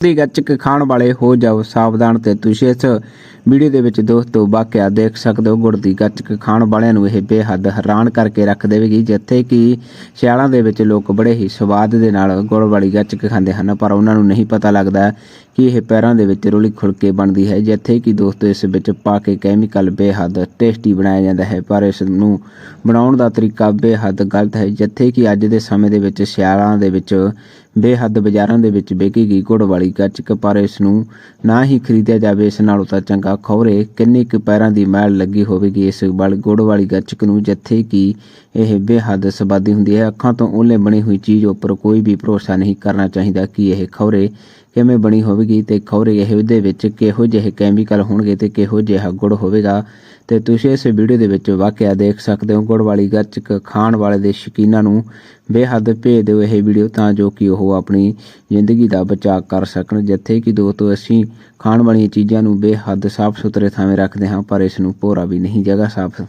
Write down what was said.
ਦੀ ਗੱਚਕ ਖਾਣ ਵਾਲੇ ਹੋ ਜਾਓ ਸਾਵਧਾਨ ਤੇ ਤੁਸੀਂ ਇਸ ਵੀਡੀਓ ਦੇ ਵਿੱਚ ਦੋਸਤੋ ਵਾਕਿਆ ਦੇਖ ਸਕਦੇ ਹੋ, ਗੁੜ ਦੀ ਗੱਚਕ ਖਾਣ ਵਾਲਿਆਂ ਨੂੰ ਇਹ ਬੇਹੱਦ ਹੈਰਾਨ ਕਰਕੇ ਰੱਖ ਦੇਵੇਗੀ, ਜਿੱਥੇ ਕਿ ਸਿਆਲਾਂ ਦੇ ਵਿੱਚ ਲੋਕ ਬੜੇ ਹੀ ਸਵਾਦ ਦੇ ਨਾਲ ਗੁੜ ਵਾਲੀ ਗੱਚਕ ਖਾਂਦੇ ਹਨ, ਪਰ ਉਹਨਾਂ ਨੂੰ ਨਹੀਂ ਪਤਾ ਲੱਗਦਾ ਇਹ ਪੈਰਾਂ ਦੇ ਵਿੱਚ ਰੋਲੀ ਖੁਲ ਕੇ ਬਣਦੀ ਹੈ, ਜਿੱਥੇ ਕਿ ਦੋਸਤੋ ਇਸ ਵਿੱਚ ਪਾ ਕੇ ਕੈਮੀਕਲ ਬੇਹੱਦ ਟੇਸਟੀ ਬਣਾਇਆ ਜਾਂਦਾ ਹੈ, ਪਰ ਇਸ ਨੂੰ ਬਣਾਉਣ ਦਾ ਤਰੀਕਾ ਬੇਹੱਦ ਗਲਤ ਹੈ, ਜਿੱਥੇ ਕਿ ਅੱਜ ਦੇ ਸਮੇਂ ਦੇ ਵਿੱਚ ਸਿਆਲਾਂ ਦੇ ਵਿੱਚ ਬੇਹੱਦ ਬਾਜ਼ਾਰਾਂ ਦੇ ਵਿੱਚ ਵਿਕੇਗੀ ਗੁੜ ਵਾਲੀ ਗੱਚਕ, ਪਰ ਇਸ ਨੂੰ ਨਾ ਹੀ ਖਰੀਦਿਆ ਜਾਵੇ, ਇਸ ਨਾਲੋਂ ਤਾਂ ਚੰਗਾ ਖੌਰੇ ਕਿੰਨੇ ਕੁ ਪੈਰਾਂ ਦੀ ਮੈਲ ਲੱਗੀ ਹੋਵੇਗੀ ਇਸ ਵਾਲੀ ਗੁੜ ਵਾਲੀ ਗੱਚਕ ਨੂੰ, ਜਿੱਥੇ ਕਿ ਇਹ ਬੇਹੱਦ ਸਵਾਦੀ ਹੁੰਦੀ ਹੈ। ਅੱਖਾਂ ਤੋਂ ਉਹਲੇ ਬਣੀ ਹੋਈ ਚੀਜ਼ ਉੱਪਰ ਕੋਈ ਵੀ ਭਰੋਸਾ ਨਹੀਂ ਕਰਨਾ ਚਾਹੀਦਾ ਕਿ ਇਹ ਖੌਰੇ ਕਿਵੇਂ ਬਣੀ ਹੋਵੇਗੀ ਤੇ ਖੌਰੇ ਇਹ ਉਹਦੇ ਵਿੱਚ ਕਿਹੋ ਜਿਹੇ ਕੈਮੀਕਲ ਹੋਣਗੇ ਤੇ ਕਿਹੋ ਜਿਹਾ ਗੁੜ ਹੋਵੇਗਾ। ਤੇ ਤੁਸੀਂ ਇਸ ਵੀਡੀਓ ਦੇ ਵਿੱਚ ਵਾਕਿਆ ਦੇਖ ਸਕਦੇ ਹੋ, ਗੁੜ ਵਾਲੀ ਗੱਚਕ ਖਾਣ ਵਾਲੇ ਦੇ ਸ਼ੌਕੀਨਾਂ ਨੂੰ ਬੇਹੱਦ ਭੇਜ ਦਿਓ ਇਹ ਵੀਡੀਓ ਤਾਂ ਜੋ ਕਿ ਉਹ ਆਪਣੀ ਜ਼ਿੰਦਗੀ ਦਾ ਬਚਾਅ ਕਰ ਸਕਣ, ਜਿੱਥੇ ਕਿ ਦੋਸਤੋ ਅਸੀਂ ਖਾਣ ਵਾਲੀਆਂ ਚੀਜ਼ਾਂ ਨੂੰ ਬੇਹੱਦ ਸਾਫ਼ ਸੁਥਰੇ ਥਾਵੇਂ ਰੱਖਦੇ ਹਾਂ, ਪਰ ਇਸ ਨੂੰ ਭੋਰਾ ਵੀ ਨਹੀਂ ਜਗ੍ਹਾ ਸਾਫ਼।